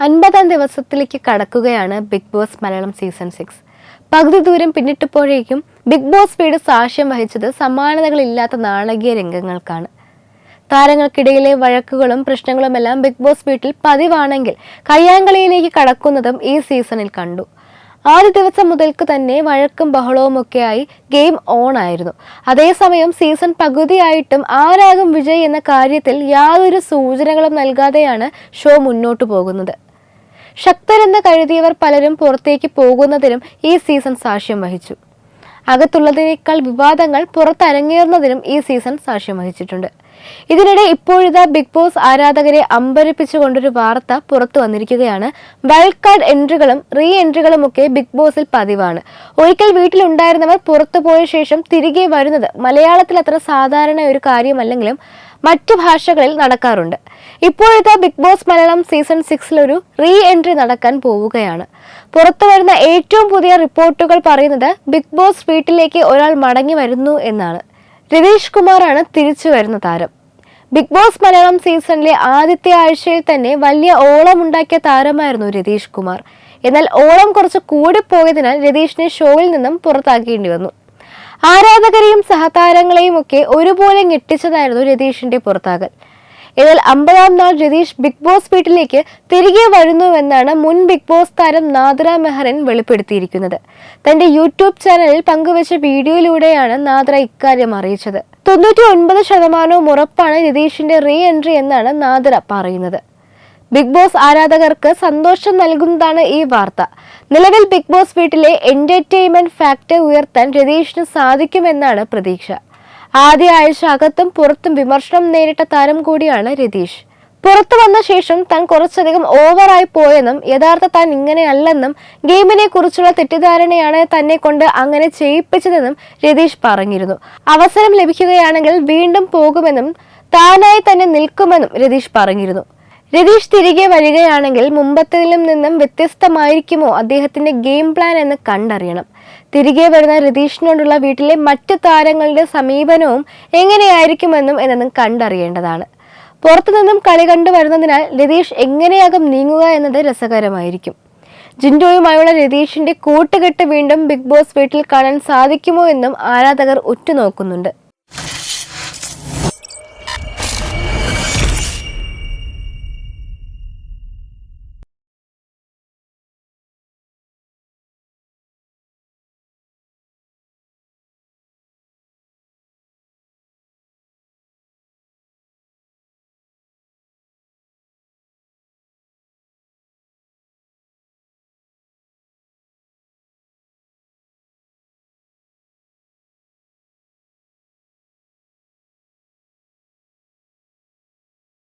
അൻപതാം ദിവസത്തിലേക്ക് കടക്കുകയാണ് Bigg Boss Malayalam season six പകുതി ദൂരം പിന്നിട്ടപ്പോഴേക്കും ബിഗ് ബോസ് വീട് സാക്ഷ്യം വഹിച്ചത് സമാനതകളില്ലാത്ത നാടകീയ രംഗങ്ങൾക്കാണ്. താരങ്ങൾക്കിടയിലെ വഴക്കുകളും പ്രശ്നങ്ങളുമെല്ലാം ബിഗ് ബോസ് വീട്ടിൽ പതിവാണെങ്കിൽ കയ്യാങ്കളിയിലേക്ക് കടക്കുന്നതും ഈ സീസണിൽ കണ്ടു. ആദ്യ ദിവസം മുതൽക്ക് തന്നെ വഴക്കും ബഹളവും ഒക്കെയായി ഗെയിം ഓൺ ആയിരുന്നു. അതേസമയം സീസൺ പകുതിയായിട്ടും ആരാകും വിജയ് എന്ന കാര്യത്തിൽ യാതൊരു സൂചനകളും നൽകാതെയാണ് ഷോ മുന്നോട്ടു പോകുന്നത്. ശക്തരെന്ന് കരുതിയവർ പലരും പുറത്തേക്ക് പോകുന്നതിനും ഈ സീസൺ സാക്ഷ്യം വഹിച്ചു. അകത്തുള്ളതിനേക്കാൾ വിവാദങ്ങൾ പുറത്തരങ്ങേറുന്നതിനും ഈ സീസൺ സാക്ഷ്യം വഹിച്ചിട്ടുണ്ട്. ഇതിനിടെ ഇപ്പോഴത്തെ ബിഗ് ബോസ് ആരാധകരെ അമ്പരപ്പിച്ചുകൊണ്ടൊരു വാർത്ത പുറത്തു വന്നിരിക്കുകയാണ്. വൈൽഡ് കാർഡ് എൻട്രികളും റീ എൻട്രികളും ഒക്കെ ബിഗ് ബോസിൽ പതിവാണ്. ഒരിക്കൽ വീട്ടിലുണ്ടായിരുന്നവർ പുറത്തു പോയ ശേഷം തിരികെ വരുന്നത് മലയാളത്തിൽ അത്ര സാധാരണ ഒരു കാര്യമല്ലെങ്കിലും മറ്റു ഭാഷകളിൽ നടക്കാറുണ്ട്. ഇപ്പോഴത്തെ ബിഗ് ബോസ് മലയാളം സീസൺ സിക്സിൽ ഒരു റീ എൻട്രി നടക്കാൻ പോവുകയാണ്. പുറത്തു വരുന്ന ഏറ്റവും പുതിയ റിപ്പോർട്ടുകൾ പറയുന്നത് ബിഗ് ബോസ് വീട്ടിലേക്ക് ഒരാൾ മടങ്ങി വരുന്നു എന്നാണ്. രതീഷ് കുമാറാണ് തിരിച്ചു വരുന്ന താരം. ബിഗ് ബോസ് മലയാളം സീസണിലെ ആദ്യത്തെ ആഴ്ചയിൽ തന്നെ വലിയ ഓളം ഉണ്ടാക്കിയ താരമായിരുന്നു രതീഷ് കുമാർ. എന്നാൽ ഓളം കുറച്ച് കൂടിപ്പോയതിനാൽ രതീഷിനെ ഷോയിൽ നിന്നും പുറത്താക്കേണ്ടി വന്നു. ആരാധകരെയും സഹതാരങ്ങളെയും ഒക്കെ ഒരുപോലെ ഞെട്ടിച്ചതായിരുന്നു രതീഷിന്റെ പുറത്താകൽ. എന്നാൽ അമ്പതാം നാൾ രതീഷ് ബിഗ് ബോസ് വീട്ടിലേക്ക് തിരികെ വരുന്നുവെന്നാണ് മുൻ ബിഗ് ബോസ് താരം നാദ്ര മെഹറിൻ വെളിപ്പെടുത്തിയിരിക്കുന്നത്. തന്റെ യൂട്യൂബ് ചാനലിൽ പങ്കുവച്ച വീഡിയോയിലൂടെയാണ് നാദ്ര ഇക്കാര്യം അറിയിച്ചത്. തൊണ്ണൂറ്റി ഒൻപത് ശതമാനവും ഉറപ്പാണ് രതീഷിന്റെ റീ എൻട്രി എന്നാണ് നാദ്ര പറയുന്നത്. ബിഗ് ബോസ് ആരാധകർക്ക് സന്തോഷം നൽകുന്നതാണ് ഈ വാർത്ത. നിലവിൽ ബിഗ് ബോസ് വീട്ടിലെ എന്റർടൈൻമെന്റ് ഫാക്ടർ ഉയർത്താൻ രതീഷിന് സാധിക്കുമെന്നാണ് പ്രതീക്ഷ. ആദ്യ ആഴ്ച അകത്തും പുറത്തും വിമർശനം നേരിട്ട താരം കൂടിയാണ് രതീഷ്. പുറത്തു വന്ന ശേഷം താൻ കുറച്ചധികം ഓവറായി പോയെന്നും യഥാർത്ഥ താൻ ഇങ്ങനെയല്ലെന്നും ഗെയിമിനെ കുറിച്ചുള്ള തെറ്റിദ്ധാരണയാണ് തന്നെ കൊണ്ട് അങ്ങനെ ചെയ്യിപ്പിച്ചതെന്നും രതീഷ് പറഞ്ഞിരുന്നു. അവസരം ലഭിക്കുകയാണെങ്കിൽ വീണ്ടും പോകുമെന്നും താനായി തന്നെ നിൽക്കുമെന്നും രതീഷ് പറഞ്ഞിരുന്നു. രതീഷ് തിരികെ വരികയാണെങ്കിൽ മുമ്പത്തേതിലും നിന്നും വ്യത്യസ്തമായിരിക്കുമോ അദ്ദേഹത്തിന്റെ ഗെയിം പ്ലാൻ എന്ന് കണ്ടറിയണം. തിരികെ വരുന്ന രതീഷിനോടുള്ള വീട്ടിലെ മറ്റു താരങ്ങളുടെ സമീപനവും എങ്ങനെയായിരിക്കുമെന്നും എന്നതും കണ്ടറിയേണ്ടതാണ്. പുറത്തുനിന്നും കളി കണ്ടു വരുന്നതിനാൽ രതീഷ് എങ്ങനെയാകും നീങ്ങുക എന്നത് രസകരമായിരിക്കും. ജിൻഡോയുമായുള്ള രതീഷിന്റെ കൂട്ടുകെട്ട് വീണ്ടും ബിഗ് ബോസ് വീട്ടിൽ കാണാൻ സാധിക്കുമോ എന്നും ആരാധകർ ഉറ്റുനോക്കുന്നുണ്ട്.